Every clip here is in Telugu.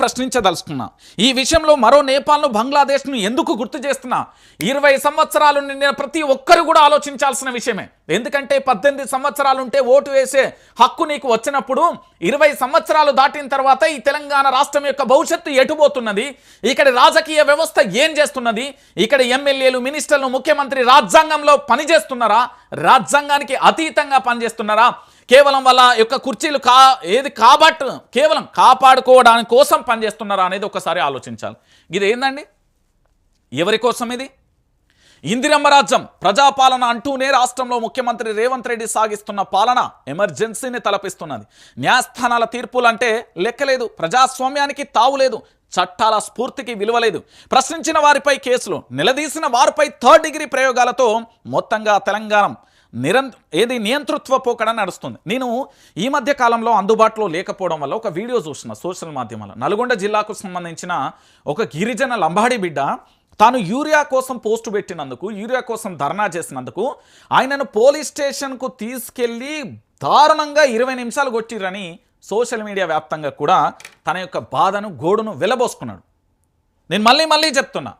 ప్రశ్నించదలుచుకున్నా. ఈ విషయంలో మరో నేపాల్ను బంగ్లాదేశ్ను ఎందుకు గుర్తు చేస్తున్నా? ఇరవై సంవత్సరాలు నిండిన ప్రతి ఒక్కరు కూడా ఆలోచించాల్సిన విషయమే. ఎందుకంటే పద్దెనిమిది సంవత్సరాలుంటే ఓటు వేసే హక్కు నీకు వచ్చినప్పుడు ఇరవై సంవత్సరాలు దాటిన తర్వాత ఈ తెలంగాణ రాష్ట్రం యొక్క భవిష్యత్తు ఎటుపోతున్నది? ఇక్కడ రాజకీయ వ్యవస్థ ఏం చేస్తున్నది? ఇక్కడ ఎమ్మెల్యేలు మినిస్టర్లు ముఖ్యమంత్రి రాజ్యాంగంలో పనిచేస్తున్నారా? రాజ్యాంగానికి అతీతంగా పనిచేస్తున్నారా? కేవలం వాళ్ళ యొక్క కుర్చీలు కా ఏది కాబట్టు కేవలం కాపాడుకోవడానికి కోసం పనిచేస్తున్నారా అనేది ఒకసారి ఆలోచించాలి. ఇది ఏందండి? ఎవరి కోసం ఇది? ఇందిరమ్మ రాజ్యం ప్రజాపాలన అంటూనే రాష్ట్రంలో ముఖ్యమంత్రి రేవంత్ రెడ్డి సాగిస్తున్న పాలన ఎమర్జెన్సీని తలపిస్తున్నది. న్యాయస్థానాల తీర్పులంటే లెక్కలేదు ప్రజాస్వామ్యానికి తావులేదు చట్టాల స్ఫూర్తికి విలువలేదు ప్రశ్నించిన వారిపై కేసులు నిలదీసిన వారిపై థర్డ్ డిగ్రీ ప్రయోగాలతో మొత్తంగా తెలంగాణ నిరం ఏది నియంతృత్వ పోకడ నడుస్తుంది. నేను ఈ మధ్య కాలంలో అందుబాటులో లేకపోవడం వల్ల ఒక వీడియో చూసిన సోషల్ మాధ్యమాల్లో. నల్గొండ జిల్లాకు సంబంధించిన ఒక గిరిజన లంబాడి బిడ్డ తాను యూరియా కోసం పోస్టు పెట్టినందుకు యూరియా కోసం ధర్నా చేసినందుకు ఆయనను పోలీస్ స్టేషన్కు తీసుకెళ్ళి దారుణంగా ఇరవై నిమిషాలు కొట్టిరని సోషల్ మీడియా వ్యాప్తంగా కూడా తన యొక్క బాధను గోడును వెలబోసుకున్నాడు. నేను మళ్ళీ మళ్ళీ చెప్తున్నా.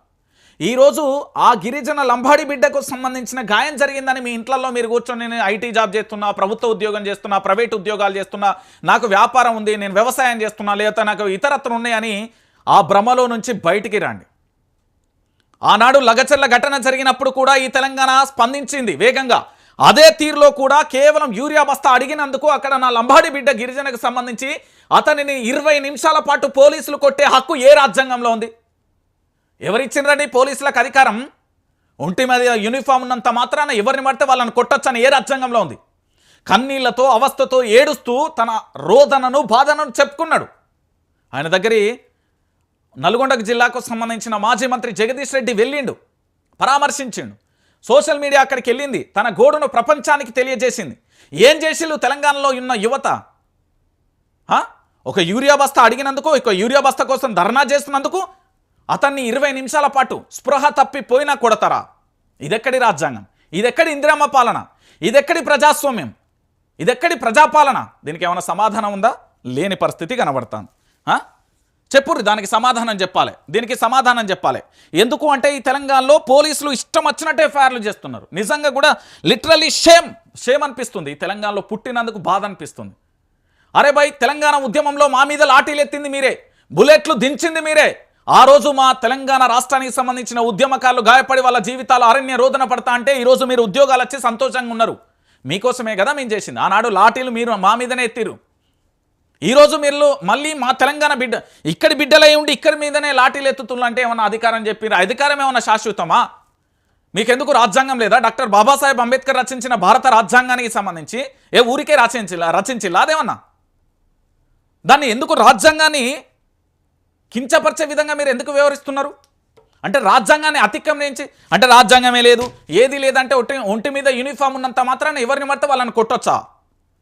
ఈరోజు ఆ గిరిజన లంబాడి బిడ్డకు సంబంధించిన గాయం జరిగిందని మీ ఇంట్లలో మీరు కూర్చొని నేను ఐటీ జాబ్ చేస్తున్నా ప్రభుత్వ ఉద్యోగం చేస్తున్నా ప్రైవేట్ ఉద్యోగాలు చేస్తున్నా నాకు వ్యాపారం ఉంది నేను వ్యవసాయం చేస్తున్నా లేదా నాకు ఇతరత్ర ఉన్నాయని ఆ భ్రమలో నుంచి బయటికి రండి. ఆనాడు లగచర్ల ఘటన జరిగినప్పుడు కూడా ఈ తెలంగాణ స్పందించింది వేగంగా. అదే తీరులో కూడా కేవలం యూరియా బస్తా అడిగినందుకు అక్కడ నా లంబాడి బిడ్డ గిరిజనకు సంబంధించి అతనిని ఇరవై నిమిషాల పాటు పోలీసులు కొట్టే హక్కు ఏ రాజ్యాంగంలో ఉంది? ఎవరిచ్చిండ్రండి పోలీసులకు అధికారం? ఒంటి మీద యూనిఫామ్ ఉన్నంత మాత్రాన ఎవరిని పడితే వాళ్ళని కొట్టొచ్చని ఏ రాజ్యాంగంలో ఉంది? కన్నీళ్ళతో అవస్థతో ఏడుస్తూ తన రోదనను బాధనను చెప్పుకున్నాడు. ఆయన దగ్గర నల్గొండ జిల్లాకు సంబంధించిన మాజీ మంత్రి జగదీష్ రెడ్డి వెళ్ళిండు పరామర్శించిండు. సోషల్ మీడియా అక్కడికి వెళ్ళింది తన గోడును ప్రపంచానికి తెలియజేసింది. ఏం చేసిళ్ళు తెలంగాణలో ఉన్న యువత? ఒక యూరియా బస్తా అడిగినందుకు ఒక యూరియా బస్తా కోసం ధర్నా చేస్తున్నందుకు అతన్ని ఇరవై నిమిషాల పాటు స్పృహ తప్పిపోయినా కొడతారా? ఇదెక్కడి రాజ్యాంగం? ఇదెక్కడి ఇందిరమ్మ పాలన? ఇదెక్కడి ప్రజాస్వామ్యం? ఇదెక్కడి ప్రజాపాలన? దీనికి ఏమైనా సమాధానం ఉందా? లేని పరిస్థితి కనబడుతుంది. చెప్పుర్రి దానికి సమాధానం చెప్పాలి. దీనికి సమాధానం చెప్పాలి. ఎందుకు అంటే ఈ తెలంగాణలో పోలీసులు ఇష్టం వచ్చినట్టే ఎఫ్ఐఆర్లు చేస్తున్నారు. నిజంగా కూడా లిటరలీ షేమ్ షేమ్ అనిపిస్తుంది. ఈ తెలంగాణలో పుట్టినందుకు బాధ అనిపిస్తుంది. అరే భయ్ తెలంగాణ ఉద్యమంలో మా మీద లాఠీలు ఎత్తింది మీరే. బుల్లెట్లు దించింది మీరే. ఆ రోజు మా తెలంగాణ రాష్ట్రానికి సంబంధించిన ఉద్యమకారులు గాయపడి వాళ్ళ జీవితాలు అరణ్య రోదన పడతా అంటే ఈరోజు మీరు ఉద్యోగాలు వచ్చి సంతోషంగా ఉన్నారు. మీకోసమే కదా మేము చేసింది. ఆనాడు లాఠీలు మీరు మా మీదనే ఎత్తిరు ఈరోజు మీరు మళ్ళీ మా తెలంగాణ బిడ్డ ఇక్కడి బిడ్డలై ఉండి ఇక్కడి మీదనే లాఠీలు ఎత్తుతున్నారు అంటే ఏమన్నా అధికారం చెప్పిరా అధికారం ఏమన్నా శాశ్వతమా? మీకెందుకు రాజ్యాంగం లేదా? డాక్టర్ బాబాసాహెబ్ అంబేద్కర్ రచించిన భారత రాజ్యాంగానికి సంబంధించి ఏ ఊరికే రచించిలా రచించిలా అదేమన్నా? దాన్ని ఎందుకు రాజ్యాంగాన్ని కించపరిచే విధంగా మీరు ఎందుకు వ్యవహరిస్తున్నారు? అంటే రాజ్యాంగాన్ని అతిక్రమించి అంటే రాజ్యాంగమే లేదు ఏది లేదంటే ఒంటి ఒంటి మీద యూనిఫామ్ ఉన్నంత మాత్రాన ఎవరిని పడితే వాళ్ళని కొట్టొచ్చా?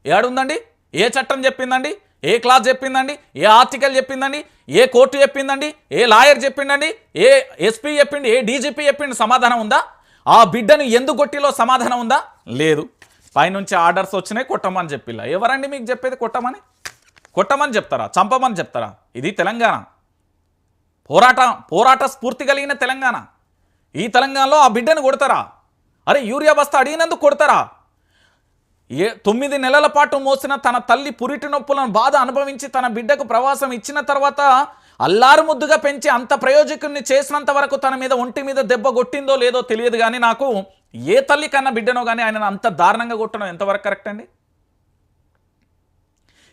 ఏడుందండి ఏ చట్టం చెప్పిందండి? ఏ క్లాస్ చెప్పిందండి? ఏ ఆర్టికల్ చెప్పిందండి? ఏ కోర్టు చెప్పిందండి? ఏ లాయర్ చెప్పిందండి ఏ ఎస్పీ చెప్పిండి? ఏ డీజీపీ చెప్పిండి? సమాధానం ఉందా? ఆ బిడ్డను ఎందుకు కొట్టిలో సమాధానం ఉందా? లేదు. పైనుంచి ఆర్డర్స్ వచ్చినాయి కొట్టమని చెప్పిల్లా ఎవరండి మీకు చెప్పేది కొట్టమని? కొట్టమని చెప్తారా? చంపమని చెప్తారా? ఇది తెలంగాణ. పోరాట పోరాట స్ఫూర్తి కలిగిన తెలంగాణ. ఈ తెలంగాణలో ఆ బిడ్డను కొడతారా? అరే యూరియా బస్తా అడిగినందుకు కొడతారా? ఏ తొమ్మిది నెలల పాటు మోసిన తన తల్లి పురిటి నొప్పులను బాధ అనుభవించి తన బిడ్డకు ప్రవాసం ఇచ్చిన తర్వాత అల్లారు ముద్దుగా పెంచి అంత ప్రయోజకుని చేసినంత వరకు తన మీద ఒంటి మీద దెబ్బ కొట్టిందో లేదో తెలియదు కానీ నాకు ఏ తల్లి కన్నా బిడ్డనో కానీ ఆయన అంత దారుణంగా కొట్టడం ఎంతవరకు కరెక్ట్ అండి?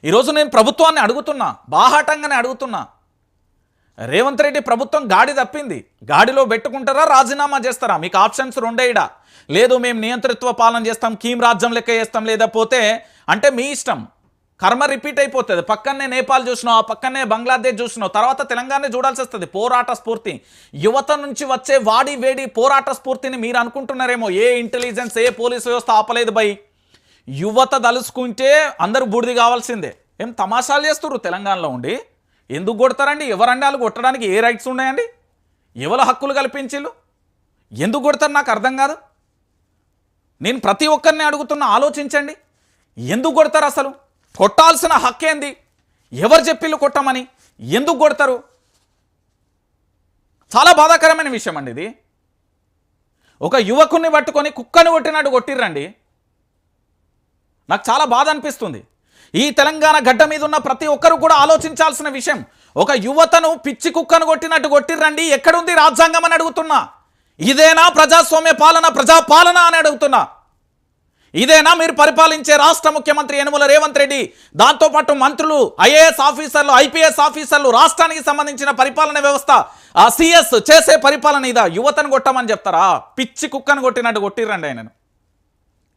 ఈరోజు నేను ప్రభుత్వాన్ని అడుగుతున్నా బాహాటంగానే అడుగుతున్నా. రేవంత్ రెడ్డి ప్రభుత్వం గాడి తప్పింది. గాడిలో పెట్టుకుంటారా రాజీనామా చేస్తారా? మీకు ఆప్షన్స్ రెండేడా లేదు మేము నియంతృత్వ పాలన చేస్తాం కీమ్ రాజ్యం లెక్క చేస్తాం లేకపోతే అంటే మీ ఇష్టం. కర్మ రిపీట్ అయిపోతుంది. పక్కనే నేపాల్ చూసినావు ఆ పక్కనే బంగ్లాదేశ్ చూసినావు తర్వాత తెలంగాణ చూడాల్సి వస్తుంది. పోరాట స్ఫూర్తి. యువత నుంచి వచ్చే వాడి వేడి పోరాట స్ఫూర్తిని మీరు అనుకుంటున్నారేమో. ఏ ఇంటెలిజెన్స్ ఏ పోలీసు వ్యవస్థ ఆపలేదు బై. యువత తలుసుకుంటే అందరూ బూడిది కావాల్సిందే. ఏం తమాషాలు చేస్తున్నారు తెలంగాణలో ఉండి? ఎందుకు కొడతారండి? ఎవరండి వాళ్ళు కొట్టడానికి? ఏ రైట్స్ ఉన్నాయండి? ఎవరు హక్కులు కల్పించిళ్ళు? ఎందుకు కొడతారు? నాకు అర్థం కాదు. నేను ప్రతి ఒక్కరిని అడుగుతున్నా ఆలోచించండి. ఎందుకు కొడతారు అసలు? కొట్టాల్సిన హక్కేంది ఎవరు చెప్పిళ్ళు కొట్టమని? ఎందుకు కొడతారు? చాలా బాధాకరమైన విషయం అండి ఇది. ఒక యువకుని పట్టుకొని కుక్కను కొట్టినట్టు కొట్టిర్రండి. నాకు చాలా బాధ అనిపిస్తుంది. ఈ తెలంగాణ గడ్డ మీద ఉన్న ప్రతి ఒక్కరు కూడా ఆలోచించాల్సిన విషయం. ఒక యువతను పిచ్చి కుక్కను కొట్టినట్టు కొట్టిర్రండి ఎక్కడుంది రాజ్యాంగం అని అడుగుతున్నా. ఇదేనా ప్రజాస్వామ్య పాలన ప్రజాపాలన అని అడుగుతున్నా. ఇదేనా మీరు పరిపాలించే రాష్ట్ర ముఖ్యమంత్రి యనుమల రేవంత్ రెడ్డి దాంతోపాటు మంత్రులు ఐఏఎస్ ఆఫీసర్లు ఐపీఎస్ ఆఫీసర్లు రాష్ట్రానికి సంబంధించిన పరిపాలన వ్యవస్థ ఆ సిఎస్ చేసే పరిపాలన ఇదా యువతను కొట్టమని చెప్తారా? పిచ్చి కుక్కను కొట్టినట్టు కొట్టిర్రండి ఆయనను.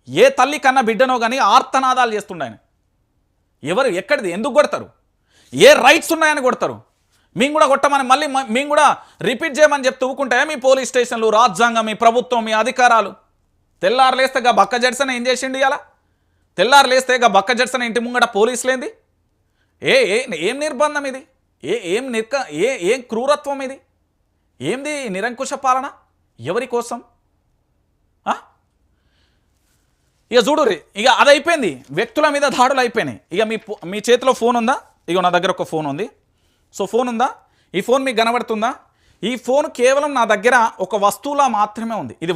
ఏ తల్లి కన్నా బిడ్డనో కానీ ఆర్తనాదాలు చేస్తుండే ఆయన. ఎవరు ఎక్కడిది? ఎందుకు కొడతారు? ఏ రైట్స్ ఉన్నాయని కొడతారు? మేము కూడా కొట్టమని మళ్ళీ మ- మేము కూడా రిపీట్ చేయమని చెప్తూ ఊకుంటాయా మీ పోలీస్ స్టేషన్లు రాజ్యాంగం మీ ప్రభుత్వం మీ అధికారాలు. తెల్లారు లేస్తే గా బక్క జడ్సన్ ఏం చేసిండు ఇలా తెల్లారు లేస్తే గా బక్క జడ్సన్ ఇంటి ముంగట పోలీసులేంది ఏ ఏ ఏం నిర్బంధం ఇది? ఏ ఏం నిర్క ఏ ఏం క్రూరత్వం ఇది? ఏంది నిరంకుశ పాలన? ఎవరి కోసం ఆ? ఇక చూడురి ఇక అది అయిపోయింది వ్యక్తుల మీద దాడులు అయిపోయినాయి. ఇక మీ మీ చేతిలో ఫోన్ ఉందా? ఇక నా దగ్గర ఒక ఫోన్ ఉంది. సో ఫోన్ ఉందా? ఈ ఫోన్ మీకు కనబడుతుందా? ఈ ఫోన్ కేవలం నా దగ్గర ఒక వస్తువులా మాత్రమే ఉంది. ఇది